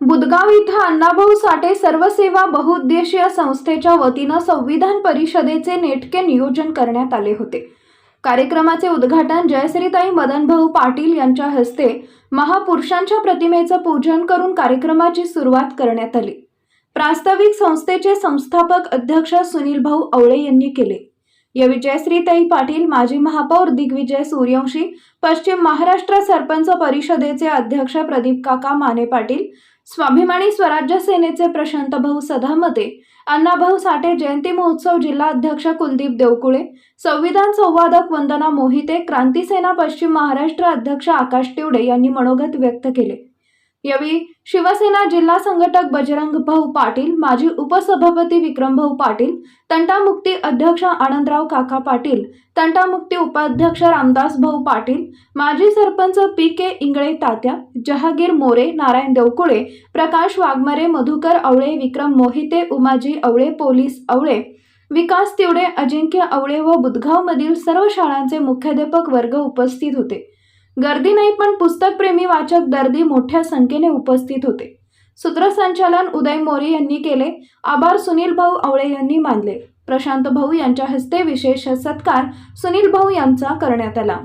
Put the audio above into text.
बुदगाव इथं अण्णाभाऊ साठे सर्वसेवा बहुउद्देशीय संस्थेच्या वतीनं संविधान परिषदेचे नेटके नियोजन करण्यात आले होते. कार्यक्रमाचे उद्घाटन जयश्रीताई मदनभाऊ पाटील यांच्या हस्ते महापुरुषांच्या प्रतिमेचं पूजन करून कार्यक्रमाची सुरुवात करण्यात आली. प्रास्ताविक संस्थेचे संस्थापक अध्यक्ष सुनील भाऊ आवळे यांनी केले. यावेळी जयश्रीताई पाटील माजी महापौर दिग्विजय सूर्यवंशी पश्चिम महाराष्ट्र सरपंच परिषदेचे अध्यक्ष प्रदीप काका माने पाटील स्वाभिमानी स्वराज्य सेनेचे प्रशांत भाऊ सदामते अण्णाभाऊ साठे जयंती महोत्सव जिल्हा अध्यक्ष कुलदीप देवकुळे संविधान संवादक वंदना मोहिते क्रांतीसेना पश्चिम महाराष्ट्र अध्यक्ष आकाश तिवडे यांनी मनोगत व्यक्त केले. यावेळी शिवसेना जिल्हा संघटक बजरंग भाऊ पाटील माजी उपसभापती विक्रमभाऊ पाटील तंटामुक्ती अध्यक्ष आनंदराव काका पाटील तंटामुक्ती उपाध्यक्ष रामदास भाऊ पाटील माजी sarpanch P K Ingale Tatya Jahagir More Narayan Devkule Prakash Waghmare Madhukar Awale Vikram Mohite Umaji Awale police Awale Vikas Tiwade Ajinkya Awale व बुधगावमधील सर्व शाळांचे मुख्याध्यापक वर्ग उपस्थित होते. गर्दी नाही पण पुस्तकप्रेमी वाचक दर्दी मोठ्या संख्येने उपस्थित होते. सूत्रसंचालन उदय मोरे यांनी केले आभार सुनील भाऊ आवळे यांनी मानले. प्रशांत भाऊ यांच्या हस्ते विशेष सत्कार सुनील भाऊ यांचा करण्यात आला.